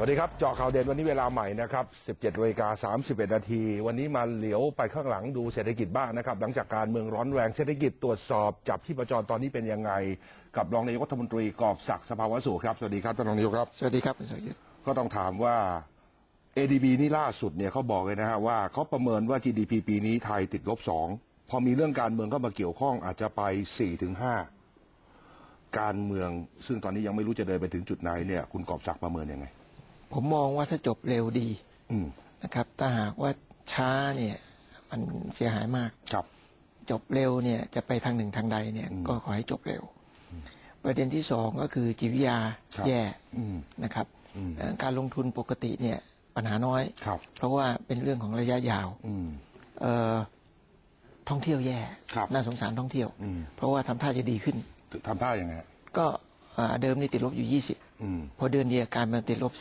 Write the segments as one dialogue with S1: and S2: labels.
S1: สวัสดีครับเจาะข่าวเด่นวันนี้เวลาใหม่นะครับ 17นาฬิกา31 นาที วันนี้มาเหลียวไปข้างหลังดูเศรษฐกิจบ้างนะครับ หลังจากการเมืองร้อนแรงเศรษฐกิจตรวจสอบ จับที่ประจรตอนนี้เป็นยังไง กับรองนายกรัฐมนตรีกอบศักดิ์สภาวสุขครับ สวัสดีครับท่านรองนายกครับ
S2: สวัสดีครับคุณสรยุทธ์
S1: ก็ต้องถามว่า ADB นี่ล่าสุดเนี่ยเขาบอกเลยนะฮะว่าเขาประเมินว่า GDP ปีนี้ไทยติดลบสองพอมีเรื่องการเมืองเข้ามาเกี่ยวข้องอาจจะไป4ถึง5การเมืองซึ่งตอนนี้ยังไม่รู้จะเดินไปถึงจุดไหนเนี่ยคุณกอบศักดิ์ประเมินยังไง
S2: ผมมองว่าถ้าจบเร็วดี
S1: อืม
S2: นะครับ ถ้าหากว่าช้าเนี่ย มันเสียหายมาก
S1: ครับ
S2: จบเร็วเนี่ยจะไปทางหนึ่งทางใดเนี่ย ก็ขอให้จบเร็ว ประเด็นที่สองก็คือจิตวิทยา
S1: ครับ
S2: แย่
S1: อืม
S2: นะครับเอ่อการลงทุนปกติเนี่ยปัญหาน้อย
S1: ครับ
S2: เพราะว่าเป็นเรื่องของระยะยาว
S1: อืม
S2: เอ่อท่องเที่ยวแย่
S1: ครับ
S2: น่าสงสารท่องเที่ยว
S1: อืม
S2: เพราะว่าทำท่าจะดีขึ้น
S1: ทำท่ายังไงฮะ
S2: ก็อ่าเดิมนี่ติดลบอยู่
S1: อืม
S2: 20 พอเดือนเดียวการมันติดลบ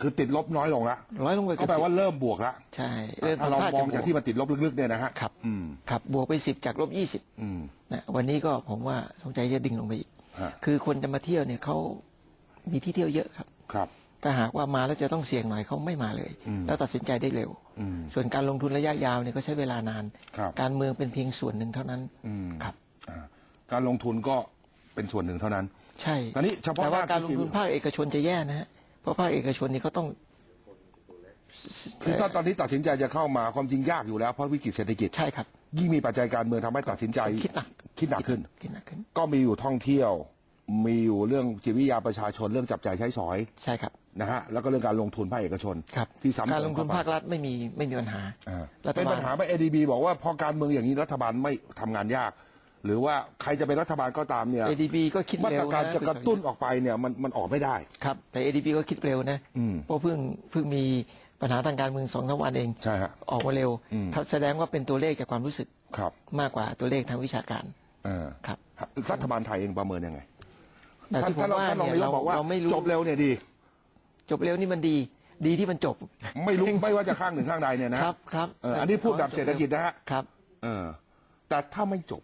S1: คือติดลบน้อยลงละ
S2: 11ร้อยลงไป
S1: ก็
S2: เกือบ
S1: แปล
S2: สิบ
S1: ว่าเริ่มบวกละ
S2: ใช่เริ่ม
S1: ถ้าเรา
S2: ทำท่
S1: มอง
S2: จะ
S1: จาก
S2: บว
S1: ที่มันติดลบลึกๆเนี่ยนะฮะ
S2: ครับ
S1: อืม
S2: ครับบวกไปสิบจากลบยี่สิบ
S1: อืม
S2: นะวันนี้ก็ผมว่าสงใจจะดิ่งลงไปอีก
S1: ฮะ
S2: คือคนจะมาเที่ยวเนี่ยเขามีที่เที่ยวเยอะครับ
S1: ครับ
S2: ถ้าหากว่ามาแล้วจะต้องเสี่ยงหน่อยเขาไม่มาเลย
S1: อืม
S2: แล้วตัดสินใจได้เร็ว
S1: อืม
S2: ส่วนการลงทุนระยะยาวเนี่ยก็ใช้เวลานาน
S1: ครับ
S2: การเมืองเป็นเพียงส่วนหนึ่งเท่านั้น
S1: อืม
S2: ครับ
S1: อ่าการลงทุนก็เป็นส่วนหนึ่งเท่านั้น
S2: ใช่
S1: ตอนนี้เฉพาะ
S2: แต่ว่า
S1: ภาค
S2: การลง
S1: ที่
S2: ทุนภาคเอกชนจะแย่นะฮะ เพราะภาคเอกชนนี่เขาต้อง
S1: คือตอนตอนนี้ตัดสินใจจะเข้ามาความจริงยากอยู่แล้วเพราะวิกฤตเศรษฐกิจ
S2: ใช่ครับ
S1: ยิ่งมีปัจจัยการเมืองทำให้ตัดสินใจ
S2: คิดหนัก
S1: คิดหนักขึ้น
S2: คิดหนักขึ้น
S1: ก็มีอยู่ท่องเที่ยว มีอยู่เรื่องจิตวิทยาประชาชนเรื่องจับจ่ายใช้สอย
S2: ใช่ครับ
S1: นะฮะแล้วก็เรื่องการลงทุนภาคเอกชน
S2: ครับ
S1: ที่ซ้ำ
S2: การลงทุน
S1: เติมเข้
S2: ภาค
S1: ไป
S2: รัฐไม่มีไม่มีปัญหา
S1: อ่า
S2: รัฐ
S1: เป็น
S2: บา
S1: ปั
S2: ล
S1: ญหาไหม ADB บอกว่าพอการเมืองอย่างนี้รัฐบาลไม่ทำงานยาก หรือว่าใครจะเป็นรัฐบาลก็ตามเนี่ย
S2: ADB ก็คิด
S1: มา
S2: เร็
S1: ตร
S2: ว
S1: การ
S2: นะ
S1: จะกระตุ้นออกไปเนี่ยมันมันออกไม่ได้
S2: ครับ แต่ ADB ก็คิดเร็วนะ
S1: อืม
S2: เพราะเพิ่งเพิ่งมีปัญหาทางการเมืองสองสามวันเอง
S1: ใช่ฮะ
S2: ออกมาเร็ว
S1: อืม
S2: ถ้าแสดงว่าเป็นตัวเลขจากความรู้สึก
S1: ครับ
S2: มากกว่าตัวเลขทางวิชาการ
S1: เออ
S2: ครับ
S1: รัฐบาลไทยเองประเมินยังไง
S2: แต่
S1: ท่าน
S2: ที่ผม
S1: ท่านรอง
S2: ว่า
S1: ท่านรอง
S2: เนี่ย
S1: นายก
S2: เรา
S1: บอกว่า
S2: เราไม่รู้
S1: จบเร็วเนี่ยดี
S2: จบเร็วนี่มันดี ดีที่มันจบ
S1: ไม่รู้ ไม่ว่าจะข้างหนึ่งข้างใดเนี่ยนะครับ
S2: ครับ
S1: เอออันนี้พูดแบบเศรษฐกิจนะฮะ
S2: ครับ
S1: เออแต่ถ้าไม่จบ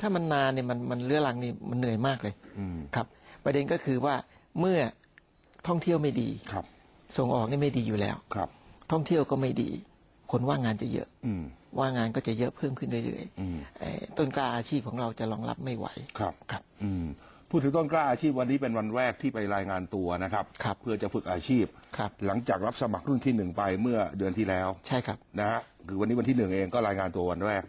S2: ถ้ามันนานเนี่ยมันมันเรื้อรังนี่มันเหนื่อยมากเลย
S1: อืม
S2: ครับ ประเด็นก็คือว่าเมื่อท่องเที่ยวไม่ดี
S1: ครับ
S2: ส่งออกนี่ไม่ดีอยู่แล้ว
S1: ครับ
S2: ท่องเที่ยวก็ไม่ดี คนว่างงานจะเยอะ
S1: อืม
S2: ว่างงานก็จะเยอะเพิ่มขึ้นเรื่อย
S1: อืม
S2: ๆเอ่อต้นกล้าอาชีพของเราจะรองรับไม่ไหว
S1: ครับ
S2: ครับ
S1: อืม พูดถึงต้นกล้าอาชีพวันนี้เป็นวันแรกที่ไปรายงานตัวนะครับ
S2: ครับ
S1: เพื่อจะฝึกอาชีพ
S2: ครับ
S1: หลังจากรับสมัครรุ่นที่หนึ่งไปเมื่อเดือนที่แล้ว
S2: ใช่ครับ
S1: นะฮะคือวันนี้วันที่หนึ่งเองก็รายงานตัววันแรก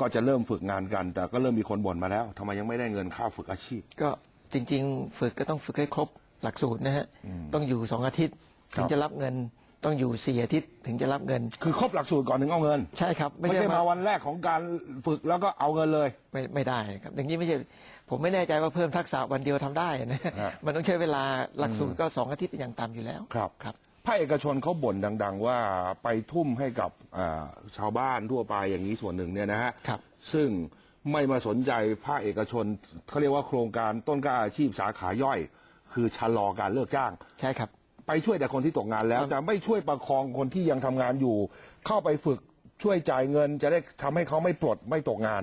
S1: ก็จะเริ่มฝึกงานกัน แต่ก็เริ่มมีคนบ่นมาแล้วทำไมยังไม่ได้เงินค่าฝึกอาชีพ
S2: ก็จริง ๆ ฝึกก็ต้องฝึกให้ครบหลักสูตรนะฮะต้องอยู่สองอาทิตย์ถึ
S1: ค
S2: ง
S1: รับ
S2: จะรับเงินต้องอยู่สี่อาทิตย์ถึงจะรับเงิน
S1: คือครบหลักสูตรก่อนถึงเอาเงิน
S2: ใช่ครับ
S1: ไม่ใช่มาวันแรกของการฝึกแล้วก็เอาเงินเลย
S2: ไม่ไม่ได้ครับอย่างนี้ไม่ใช่ผมไม่แน่ใจว่าเพิ่มทักษะวันเดียวทำได้นะ
S1: ฮะ
S2: มันต้องใช้เวลาหลักสูตรก็สองอาทิตย์เป็นอย่างต่ำอยู่แล้ว
S1: ครับ
S2: ครับ
S1: ภาคเอกชนเขาบ่นดัง ๆ ว่าไปทุ่มให้กับอ่าชาวบ้านทั่วไปอย่างนี้ส่วนหนึ่งเนี่ยนะฮะ
S2: ครับ
S1: ซึ่งไม่มาสนใจภาคเอกชนเขาเรียกว่าโครงการต้นกล้าอาชีพสาขาย่อย คือชะลอการเลิกจ้าง
S2: ใช่ครับ
S1: ไปช่วยแต่คนที่ตกงานแล้ว
S2: ครับ
S1: แต่ไม่ช่วยประคองคนที่ยังทำงานอยู่ เข้าไปฝึกช่วยจ่ายเงิน จะได้ทำให้เขาไม่ปลดไม่ตกงาน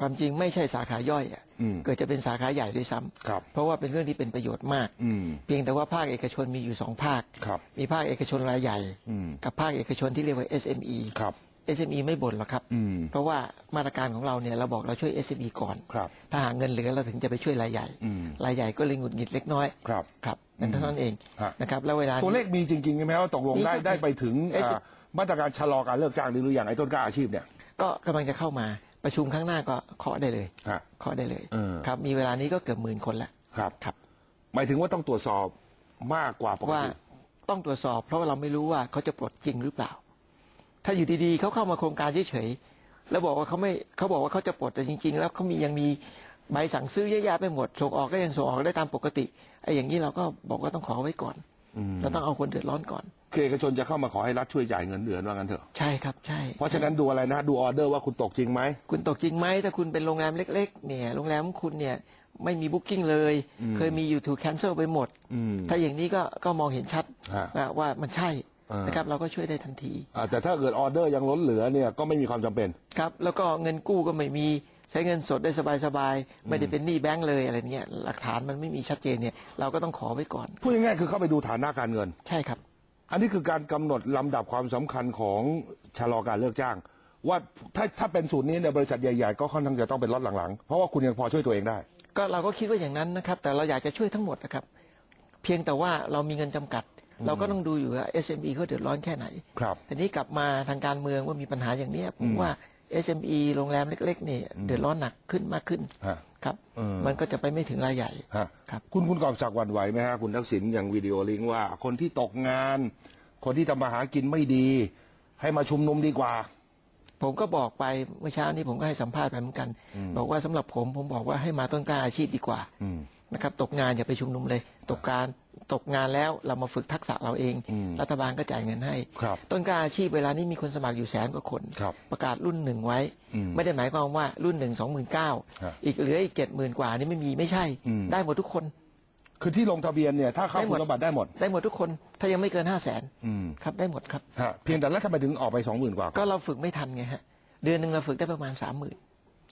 S2: ความจริงไม่ใช่สาขาย่อยอะ
S1: อืม
S2: เกิดจะเป็นสาขาใหญ่ด้วยซ้ำ
S1: ครับ
S2: เพราะว่าเป็นเรื่องที่เป็นประโยชน์มาก
S1: อืม
S2: เพียงแต่ว่าภาคเอกชนมีอยู่สองภาค
S1: ครับ
S2: มีภาคเอกชนรายใหญ่
S1: อืม
S2: กับภาคเอกชนที่เรียกว่า SME
S1: ครับ
S2: SME ไม่บ่นหรอกครับ
S1: อืม
S2: เพราะว่ามาตรการของเราเนี่ยเราบอกเราช่วย SME ก่อน
S1: ครับ
S2: ถ้าหาเงินเหลือเราถึงจะไปช่วยรายใหญ่
S1: อืม
S2: รายใหญ่ก็เลยหงุดหงิดเล็กน้อย
S1: ครับ
S2: ครับเป็นเท่านั้นเอง
S1: ฮะ
S2: นะครับ แล้วเวลา
S1: ตัวเลขมีจริงๆใช่ไหมว่าตกลง
S2: มี
S1: ได้
S2: ครับ
S1: ได้ไปถึง
S2: เอส
S1: อ่ามาตรการชะลอการเลิกจ้างหรืออย่างไอ้ต้นกล้าอาชีพเนี่ย
S2: ก็กำลังจะเข้ามา ประชุมครั้งหน้าก็เคาะได้เลย
S1: ฮะ
S2: เคาะได้เลย
S1: เออ
S2: ครับมีเวลานี้ก็เกือบหมื่นคนแล้ว
S1: ครับ
S2: ครับ
S1: หมายถึงว่าต้องตรวจสอบมากกว่าปก
S2: ว่า
S1: ติ
S2: ต้องตรวจสอบ เพราะว่าเราไม่รู้ว่าเขาจะปลดจริงหรือเปล่า ถ้าอยู่ดีๆเขาเข้ามาโครงการเฉยๆแล้วบอกว่าเขาไม่เขาบอกว่าเขาจะปลดแต่จริง ๆ แล้วเขามียังมีใบสั่งซื้อเยอะแยะไปหมดส่งออกก็ยังส่งออกได้ตามปกติไอ้อย่างนี้เราก็บอกว่าต้องขอไว้ก่อน เราต้องเอาคนเดือดร้อนก่อน
S1: คือเอกชนจะเข้ามาขอให้รัฐช่วยจ่ายเงินเดือนว่างั้นเถอะ
S2: ใช่ครับใช่
S1: เพราะฉะนั้นดูอะไรนะดูออเดอร์ว่าคุณตกจริงไหม
S2: คุณตกจริงไหมถ้าคุณเป็นโรงแรมเล็ก ๆ เนี่ยโรงแรมของคุณเนี่ยไม่มีบุ๊กิ้งเลย เคยมีอยู่ถูกแคนเซิลไปหมด
S1: อืม
S2: ถ้าอย่างนี้ก็ก็มองเห็นชัด
S1: ฮะ
S2: ว่าว่ามันใช่
S1: อ่าน
S2: นะครับเราก็ช่วยได้ทันที
S1: อ่าแต่ถ้าเกิดออเดอร์ยังล้นเหลือเนี่ยก็ไม่มีความจำเป็น
S2: ครับแล้วก็เงินกู้ก็ไม่มีใช้เงินสดได้สบายๆ ไม่ได้เป็นหนี้แบงก์เลยอะไรเงี้ยหลักฐานมันไม่มีชัดเจนเนี่ยเราก็ต้องขอไว้ก่อน
S1: พูดง่ายๆคือเข้าไปดูฐานะการเงิน
S2: ใช่ครับ
S1: อันนี้คือการกำหนดลำดับความสำคัญของชะลอการเลิกจ้าง ว่าถ้าถ้าเป็นสูตรนี้เนี่ยบริษัทใหญ่ๆ ก็ค่อนข้างจะต้องเป็นล็อตหลังๆ เพราะว่าคุณยังพอช่วยตัวเองได้
S2: ก็เราก็คิดว่าอย่างนั้นนะครับ แต่เราอยากจะช่วยทั้งหมดนะครับ เพียงแต่ว่าเรามีเงินจำกัด เราก็ต้องดูอยู่ว่า SME เขาเดือดร้อนแค่ไหน
S1: ครับ
S2: ทีนี้กลับมาทางการเมืองว่ามีปัญหาอย่างเนี้ยผมว่า SME โรงแรมเล็ก ๆ นี่เดือดร้อนหนักขึ้นมากขึ้น
S1: ฮะ
S2: ครับ
S1: เออ
S2: มันก็จะไปไม่ถึงรายใหญ่
S1: ฮะ
S2: ครับ
S1: คุณคุณกอบศักดิ์หวันไหวไหมฮะคุณทักษิณอย่างวิดีโอลิงก์ว่า คนที่ตกงาน คนที่ทำมาหากินไม่ดี ให้มาชุมนุมดีกว่า
S2: ผมก็บอกไปเมื่อเช้านี้ผมก็ให้สัมภาษณ์ไปเหมือนกัน บอกว่าสำหรับผมผมบอกว่าให้มาต้นกล้าอาชีพดีกว่า
S1: อืม
S2: นะครับตกงานอย่าไปชุมนุมเลย ตกการตกงานแล้วเรามาฝึกทักษะเราเอง
S1: อืม
S2: รัฐบาลก็จ่ายเงินให้
S1: ครับ
S2: ต้นกล้าอาชีพเวลานี้มีคนสมัครอยู่แสนกว่าคน
S1: ครับ
S2: ประกาศรุ่นหนึ่งไว้
S1: อืม
S2: ไม่ได้หมายความว่ารุ่นหนึ่งสองหมื่นเก้า
S1: ฮะ
S2: อีกเหลืออีกเจ็ดหมื่นกว่านี่ไม่มีไม่ใช่
S1: อืม
S2: ได้หมดทุกคน
S1: คือที่ลงทะเบียนเนี่ยถ้าเข้า
S2: ได้หม
S1: คุ
S2: ด
S1: ณสมบัติได้หมด
S2: ได้หมดทุกคน ถ้ายังไม่เกินห้าแสน
S1: อืม
S2: ครับได้หมดครับ
S1: ฮะเพียงแต่แล้วทำไมถึงออกไปสองหมื่นกว่า
S2: ก็เราฝึกไม่ทันไงฮะ เดือนหนึ่งเราฝึกได้ประมาณสามหมื่น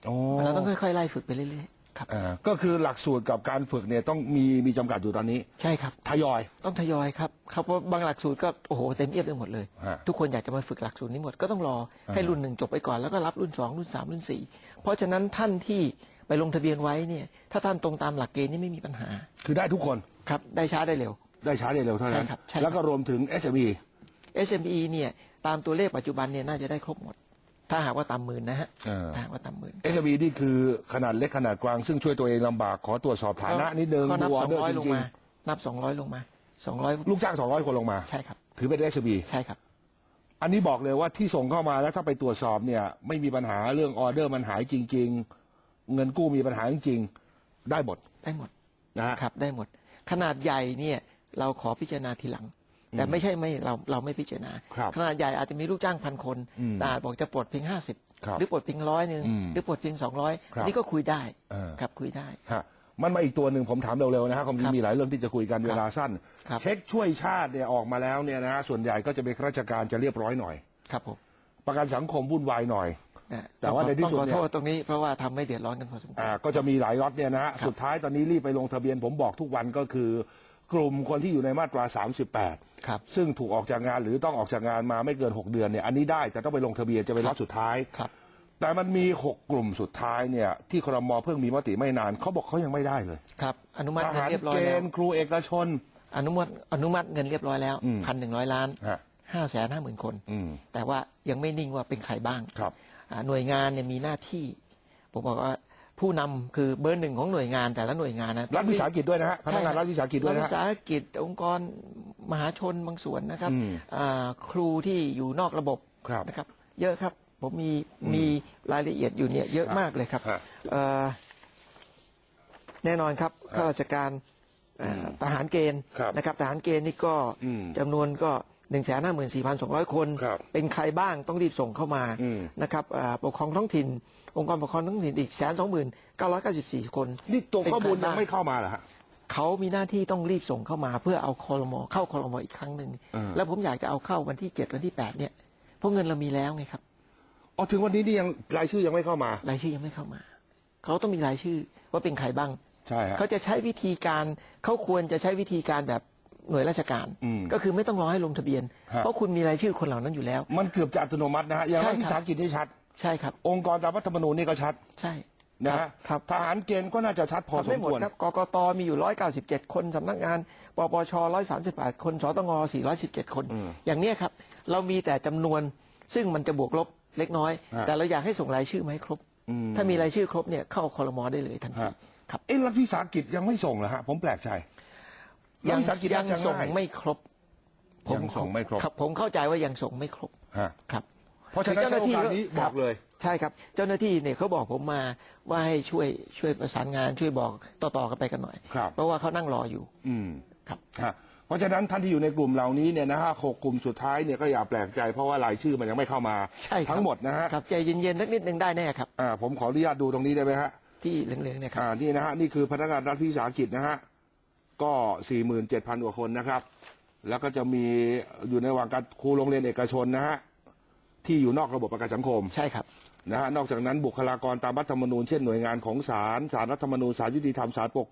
S1: โอ้
S2: เราต้องค่อยๆไล่ฝึกไปเรื่อยๆ ครับ
S1: อ่าก็คือหลักสูตรกับการฝึกเนี่ยต้องมีมีจำกัดอยู่ตอนนี้
S2: ใช่ครับ
S1: ทยอย
S2: ต้องทยอยครับครับเพราะบางหลักสูตรก็โอ้โหเต็มเอียดไปหมดเลย
S1: ฮะ
S2: ทุกคนอยากจะมาฝึกหลักสูตรนี้หมดก็ต้องรอให้รุ่นหนึ่งจบไปก่อนแล้วก็รับรุ่นสองรุ่นสามรุ่นสี่เพราะฉะนั้นท่านที่ไปลงทะเบียนไว้เนี่ย ถ้าท่านตรงตามหลักเกณฑ์นี่ไม่มีปัญหา
S1: คือได้ทุกคน
S2: ครับ ได้ช้าได้เร็ว
S1: ได้ช้าได้เร็วเท่านั้น
S2: ใช่ครับใช่ครับ
S1: แล้วก็รวมถึง SME
S2: SME เนี่ยตามตัวเลขปัจจุบันเนี่ยน่าจะได้ครบหมด ถ้าหากว่าต่ำหมื่นนะฮะ
S1: เออ
S2: ถ้าหากว่าต่ำหมื่น
S1: SME นี่คือขนาดเล็กขนาดกลางซึ่งช่วยตัวเองลำบากขอตรวจสอบฐานะนิดนึง
S2: ก็นับ
S1: ดูอ
S2: ส
S1: อ
S2: อง
S1: เดอร์
S2: ร้อย
S1: จ
S2: ลง
S1: ริง
S2: มา นับสองร้อยลงมาสองร้อย
S1: ๆลูกจ้าง200 คนลงมา
S2: ใช่ครับ
S1: ถือเป็น SME
S2: ใช่ครับ
S1: อันนี้บอกเลยว่าที่ส่งเข้ามาแล้วถ้าไปตรวจสอบเนี่ย ไม่มีปัญหาเรื่องออเดอร์มันหายจริง ๆ เงินกู้มีปัญหาจริงๆได้หมด
S2: ได้หมด
S1: นะฮะ
S2: ครับ ได้หมด ขนาดใหญ่เนี่ย เราขอพิจารณาทีหลัง แต่ไม่ใช่ไม่เราเราไม่พิจารณา
S1: ครับ
S2: ขนาดใหญ่อาจจะมีลูกจ้างพันคน
S1: อืม
S2: แต่อาจบอกจะปลดเพียงห้าสิบ
S1: ครับ
S2: หรือปลดเพียงร้อยหนึ่ง
S1: อืม
S2: หรือปลดเพียงสองร้อย
S1: ครับ
S2: นี่ก็คุยได้
S1: เออ
S2: ครับคุยได้
S1: ฮะมันมาอีกตัวหนึ่งผมถามเร็วๆนะฮะความจริ
S2: ครั
S1: ง
S2: บ
S1: มีหลายเรื่องที่จะคุยกันเวลาสั้น
S2: ครับ
S1: เช็คช่วยชาติเนี่ยออกมาแล้วเนี่ยนะฮะส่วนใหญ่ก็จะเป็นข้าราชการจะเรียบร้อยหน่อย
S2: ครับผม
S1: ประกันสังคมวุ่นวายหน่อย
S2: นะ
S1: แต่ว่าในที่สุด
S2: ต้องขอ
S1: เนี่ย
S2: โทษตรงนี้เพราะว่าทำให้เดือดร้อนกันพอสมควร
S1: อ่าก็จะมีหลายล็อตเนี่ยนะฮะ
S2: ครับ
S1: สุดท้ายตอนนี้รีบไปลงทะเบียนผมบอกทุกวันก็คือ กลุ่มคนที่อยู่ในมาตรา 38
S2: ครับ
S1: ซึ่งถูกออกจากงานหรือต้องออกจากงานมาไม่เกิน 6 เดือนเนี่ยอันนี้ได้แต่ต้องไปลงทะเบียนจะเป็นล็อตสุดท้าย
S2: ครับ
S1: แต่มันมี 6 กลุ่มสุดท้ายเนี่ยที่ครมเพิ่งมีมติไม่นานเขาบอกเขายังไม่ได้เลย
S2: ครับ อนุมัติ
S1: ท
S2: เงิน
S1: หาร
S2: เรียบร้อย
S1: เก
S2: แล้ว
S1: ณฑ์ครูเอกชน
S2: อนุมัติอนุมัติเงินเรียบร้อยแล้ว
S1: อืม
S2: พันหนึ่งร้อยล้าน
S1: ฮะ
S2: ห้าแสนห้าหมื่นคน
S1: อืม
S2: แต่ว่ายังไม่นิ่งว่าเป็นใครบ้าง
S1: ครับ
S2: อ่าหน่วยงานเนี่ยมีหน้าที่ ผมบอกว่า ผู้นำคือเบอร์หนึ่งของหน่วยงานแต่ละหน่วยงานนะ
S1: รัฐวิสาหกิจด้วยนะฮะพนักงาน
S2: ใช่คบ
S1: รัฐวิสาหกิจด้วย
S2: รัฐ
S1: นะ
S2: วิ
S1: ฮะ
S2: สาหกิจองค์กรมหาชนบางส่วนนะครับ
S1: อืม
S2: อ่าครูที่อยู่นอกระบบ
S1: ครับ
S2: นะครับ เยอะครับ ผมมีมีรายละเอียดอยู่เนี่ยเยอะมากเลยครับ
S1: ฮะ
S2: เอ่อแน่นอนครับข้าราชการเอ่อทหารเกณฑ์
S1: ครับ
S2: นะครับทหารเกณฑ์นี่ก็
S1: อืม
S2: จำนวนก็หนึ่งแสนห้าหมื่นสี่พันสองร้อยคน
S1: ครับ
S2: เป็นใครบ้างต้องรีบส่งเข้ามา
S1: อืม
S2: นะครับอ่าปกครองท้องถิ่น องค์กรปกครองท้องถิ่นอีกแสนสองหมื่นเก้าร้อยเก้าสิบสี่คน
S1: นี่ตัวข้อมูล
S2: เป็นใคร
S1: ยัง
S2: บ้าง
S1: ไม่เข้ามาเหรอฮะ
S2: เขามีหน้าที่ต้องรีบส่งเข้ามา เพื่อเอาคอรมอเข้าคอรมออีกครั้งหนึ่ง
S1: เออ
S2: แล้วผมอยากจะเอาเข้าวันที่เจ็ดวันที่แปดเนี่ยเพราะเงินเรามีแล้วไงครับ
S1: อ๋อถึงวันนี้นี่ยังรายชื่อยังไม่เข้ามารา
S2: ยชื่อยังไม่เข้ามา เขาต้องมีรายชื่อว่าเป็นใครบ้าง
S1: ใช่ฮะ
S2: เขาจะใช้วิธีการเขาควรจะใช้วิธีการแบบหน่วยราชการ
S1: อืม
S2: ก็คือไม่ต้องรอให้ลงทะเบียน
S1: ฮะ
S2: เพราะคุณมีรายชื่อคนเหล่านั้นอยู่แล้ว
S1: มันเกือบจะอัตโนมัตินะฮะอย่าง
S2: ใช่
S1: รัฐ
S2: ครับ
S1: วิสาหกิจนี่ชัด
S2: ใช่ครับ
S1: องค์กรตามรัฐธรรมนูญนี่ก็ชัด
S2: ใช่
S1: นะฮะ
S2: ครับ
S1: ทหารเกณฑ์ก็น่าจะชัดพอ
S2: ทำ
S1: ส
S2: ไม่
S1: ม
S2: หมด
S1: ควร
S2: ครับกกตมีอยู่ 197 คนสำนักงานปปช138 คนสตง417 คน อย่างเนี้ยครับ เรามีแต่จำนวนซึ่งมันจะบวกลบเล็กน้อย
S1: ฮะ
S2: แต่เราอยากให้ส่งรายชื่อมาให้ครบ
S1: อืม
S2: ถ้ามีรายชื่อครบเนี่ยเข้าคอรมอได้เลยทันที
S1: ฮะ
S2: ครับ
S1: เอ๊ะรัฐวิสาหกิจยังไม่ส่งเหรอฮะผมแปลกใจรัฐ
S2: ยัง
S1: วิสาหกิจ
S2: ยั
S1: น่างจะ
S2: ส่ง
S1: ง่าย
S2: ไม่ครบ
S1: ยังส่งไม่ครบ
S2: ครับ ผมเข้าใจว่ายังส่งไม่ครบ
S1: ฮะ
S2: ครับ
S1: เพราะฉะนั้น
S2: คือ
S1: ใช้โอกาสนี้
S2: ค
S1: บ
S2: รั
S1: อกเลย
S2: ใช่ครับ เจ้าหน้าที่เนี่ยเขาบอกผมมาว่าให้ช่วยช่วยประสานงานช่วยบอกต่อๆกันไปกันหน่อย
S1: ครับ
S2: เพราะว่าเขานั่งรออยู่
S1: อืม
S2: ครับ
S1: ฮะเพราะฉะนั้นท่านที่อยู่ในกลุ่มเหล่านี้เนี่ยนะฮะหกกลุ่มสุดท้ายเนี่ยก็อย่าแปลกใจเพราะว่ารายชื่อมันยังไม่เข้ามา
S2: ใช่ครับ
S1: ทั้งหมดนะฮะ
S2: ครับใจเย็นๆสักนิดหนึ่งได้แน่ครับ
S1: อ่าผมขออนุญาตดูตรงนี้ได้ไหมฮะ
S2: ที่เหลืองๆเนี่ยครับ
S1: อ่านี่นะฮะนี่คือพนักงานรัฐวิสาหกิจนะฮะก็สี่หมื่นเจ็ดพันกว่าคนนะครับ แล้วก็จะมีอยู่ในระหว่างการครูโรงเรียนเอกชนนะฮะ ที่อยู่นอกระบบประกันสังคม
S2: ใช่ครับ
S1: นะฮะนอกจากนั้นบุคลากรตามรัฐธรรมนูญเช่นหน่วยงานของศาลศาลรัฐธรรมนูญศาลยุติธรรมศาลปก